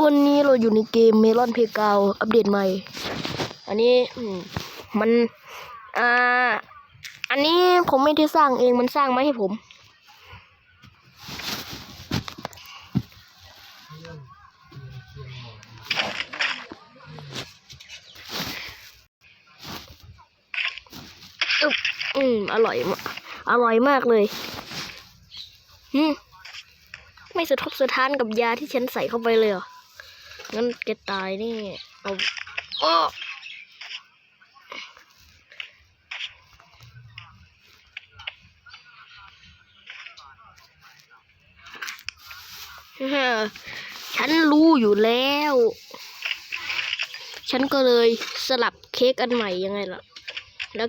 วันนี้เราอยู่ในเกมเมลอนเพกาอัปเดตใหม่ อันนี้มัน อ่า อันนี้ผมไม่ได้สร้างเองมันสร้างมาให้ผม อืมอร่อยมากอร่อยมากเลยอืมไม่สะทกสะท้านกับยาที่ฉันใส่เข้าไปเลยเหรอ งั้นแกตายนี่ เอาอ้อฉันรู้อยู่แล้ว ฉันก็เลยสลับเค้กอันใหม่ยังไงล่ะ แล้ว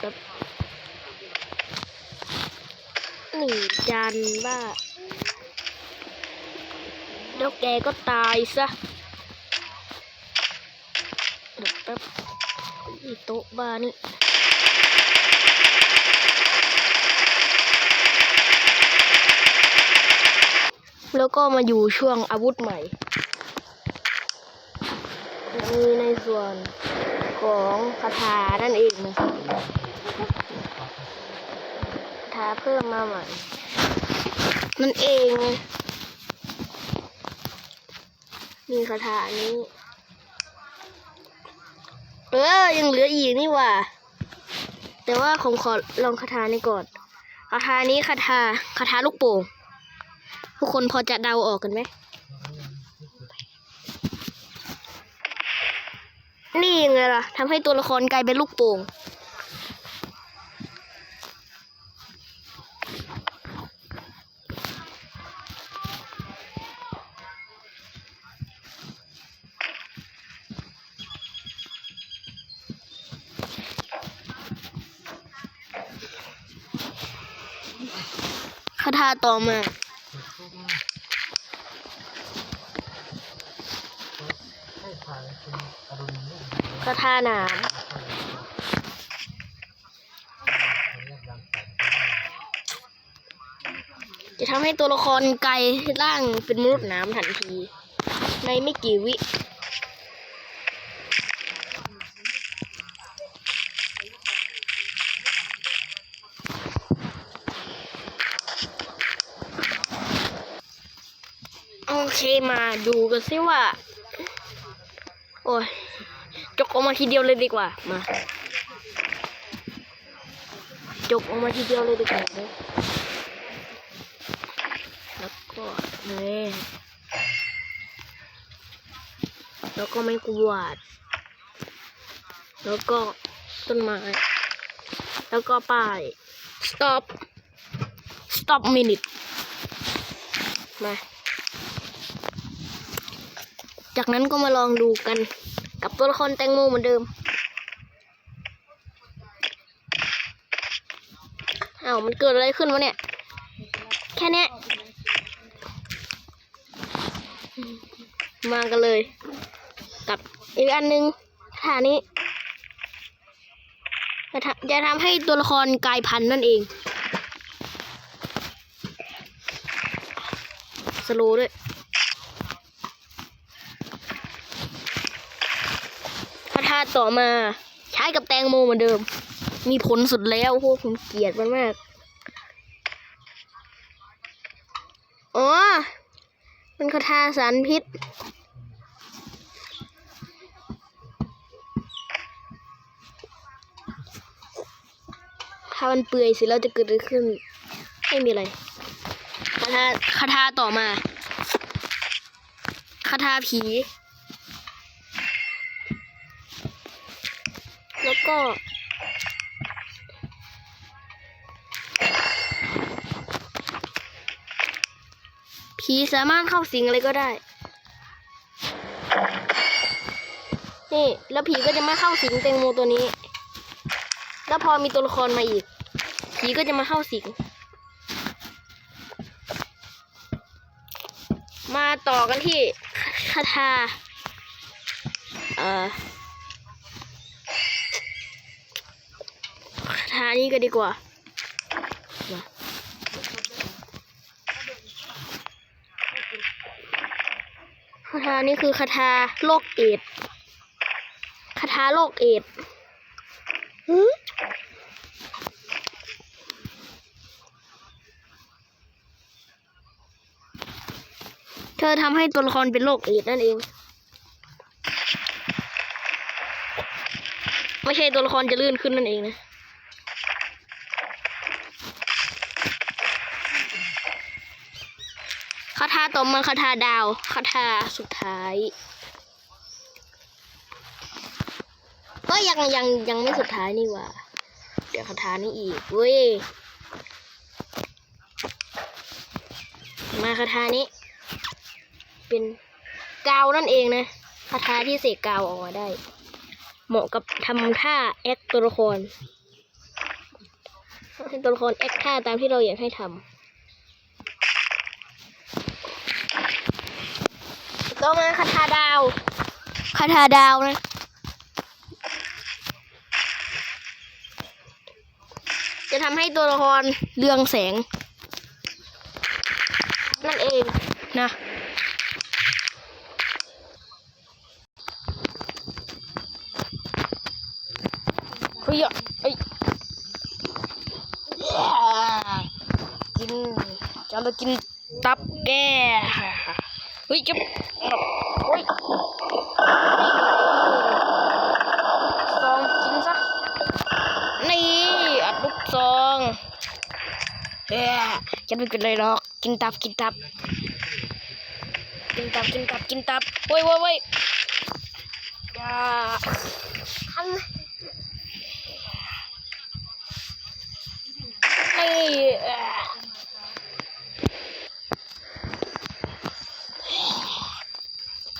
เดี๋ยวแบนี่จันว่าแล้วแกก็ตายซะเดี๋ยวแป๊บอีโต๊ะบ้านี่แล้วก็มาอยู่ช่วงอาวุธใหม่ มีในส่วนของคาถานั่นเองนะครับาเพิ่มมาใหม่นั่นเองมีคาถานี้ เออ ยังเหลืออีกนี่ว่า แต่ว่าผมขอลองคาถานี้ก่อน คาถานี้คาถาคาถาลูกโป่ง ทุกคนพอจะเดาออกกันไหม นี่ไงล่ะทำให้ตัวละครกลายเป็นลูกโป่ง คาถาต่อมาคาถาหนามจะทำให้ตัวละครไกลร่างเป็นมนุษย์น้ำทันที ในไม่กี่วิ เคมาดูกันซิว่า โอ้ยจกออกมาทีเดียวเลยดีกว่า มาจกออกมาทีเดียวเลยดีกว่าเลยแล้วก็นี่แล้วก็ไม่กวาด แล้วก็ต้นไม้ แล้วก็ป้าย stop stop minute มา จากนั้นก็มาลองดูกัน กับตัวละครแตงโมเหมือนเดิมอ้าวมันเกิดอะไรขึ้นวะเนี่ย แค่เนี้ยมากันเลย กับอีกอันหนึงท่านี้จะทำจะทำให้ตัวละครกลายพันธุ์นั่นเอง สโลด้วย คาถา ต่อมาใช้กับแตงโมเหมือนเดิม มีผลสุดแล้วพวกผมเกลียดมันมากอ๋อมันคาถาสารพิษถ้ามันเปื่อยสิแล้วจะเกิดอะไรขึ้น ไม่มีอะไรคาถาคาถาต่อมาคาถาผี ก็ผีสามารถเข้าสิงอะไรก็ได้ นี่ แล้วผีก็จะมาเข้าสิงแตงโมตัวนี้ แล้วพอมีตัวละครมาอีก ผีก็จะมาเข้าสิง มาต่อกันที่คาถาเอ่อานี้ก็ดีกว่าคาถานี้คือคาถาโรคเอดคาถาโรคเอดเธอทำให้ตัวละครเป็นโรคเอดนั่นเอง ไม่ใช่ตัวละครจะลื่นขึ้นนั่นเองนะาถาต่อมาคาถาดาวคาถาสุดท้าย ก็ยังยังยังไม่สุดท้ายนี่ว่า เดี๋ยวคาถานี้อีกเว้ยมาคาถานี้ เป็นกาวนั่นเองนะคาถาที่เสกกาวออกมาได้ เหมาะกับทำท่าแอคตัวละครตัวละครแอคท่าตามที่เราอยากให้ทำ ก็มาคาถาดาวคาถาดาวนะจะทำให้ตัวละครเรืองแสง นั่นเองนะเฮ้ยอะเอ้ยกินจะมากินตับแกเฮ้ยจะโอ้ยซองกินซะ นี่ อัดลูกซองเฮ้ยจะไม่เป็นไรหรอก กินตับ กินตับ กินตับ กินตับ กินตับเว้ยเว้ยเว้ยอย่าทันนี่เอ่อ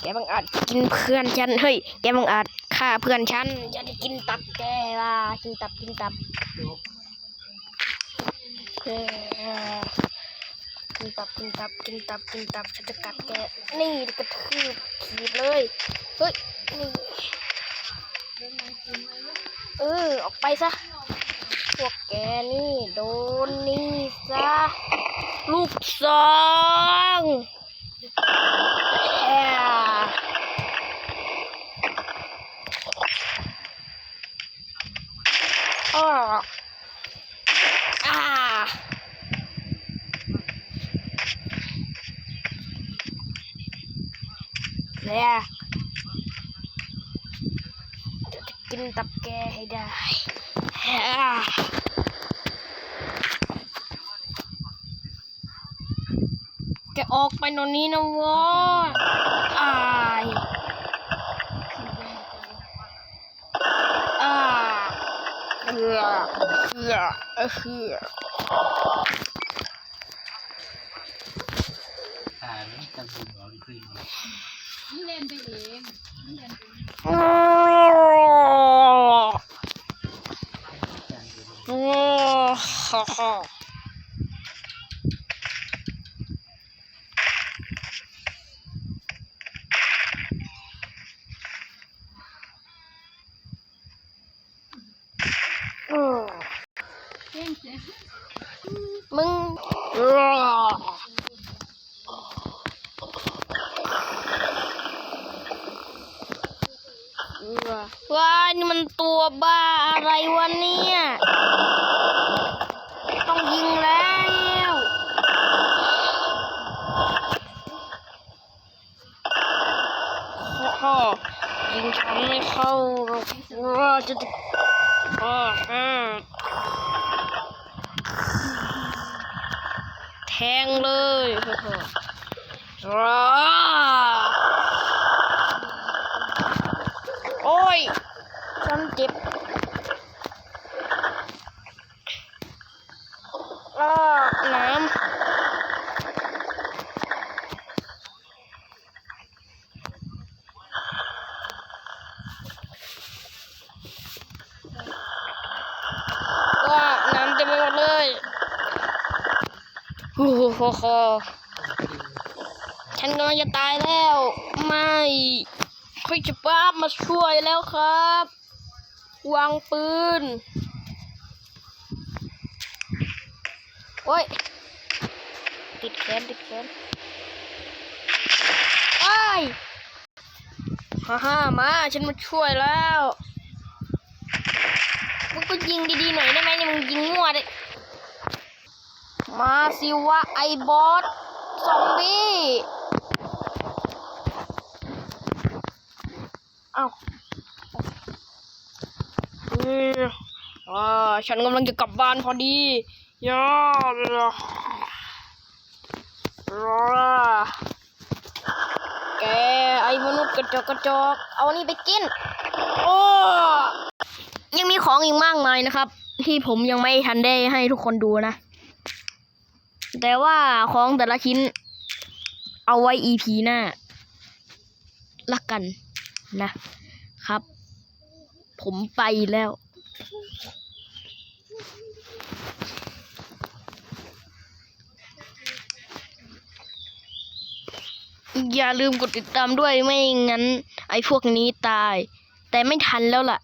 แก บังอาจกินเพื่อนฉันเฮ้ยแกบังอาจฆ่าเพื่อนฉันจะได้กินตับแกล่ะกินตับกินตับกินตับกินตับกินตับกินตับฉันจะกัดแกนี่กระทืบขีดเลยเฮ้ยนี่เออออกไปซะพวกแกนี่โดนนี่ซะลูกซองแอ่ อ้ออ่าเนี่ยจะกินตับแกให้ได้แกออกไปตรงนี้นะวะอายอ่า เอือเอือเออเอืออ่นี่นบุญของจริงโอ้โอ้ฮ่าฮ่าอืมมึง ว้านี่มันตัวบ้าอะไรวะเนี่ย ต้องยิงแล้วฮ่ายิงฉันไม่เข้าหรอกว้าจะฮ่าฮ่าแท งเลยร้าโอ้ยฉันเจ็บน้ำว่าน้ำเต็มไปหมดเลย โอ้โหฉันกำลังจะตายแล้ว ไม่คุยจะป้าบมาช่วยแล้วครับ วางปืน โอ้ย ติดแขนติดแขนไอ้ฮ่าฮ่ามา ฉันมาช่วยแล้วมึงก็ยิงดีๆหน่อยได้ไหมเนี่ยมึงยิงมั่วเลย มาสิวะไอบอสซอมบี้เอ้าเอออ่าฉันกำลังจะกลับบ้านพอดีย่าแกไอ้มนุษย์กระจอกกระจอกเอาอันนี้ไปกิน โอ้ยังมีของอีกมากมายนะครับ ที่ผมยังไม่ทันได้ให้ทุกคนดูนะ แต่ว่าของแต่ละชิ้น เอาไว้ EP หน้าละกันนะครับ ผมไปแล้วอย่าลืมกดติดตามด้วยไม่งั้น ไอ้พวกนี้ตาย แต่ไม่ทันแล้วล่ะ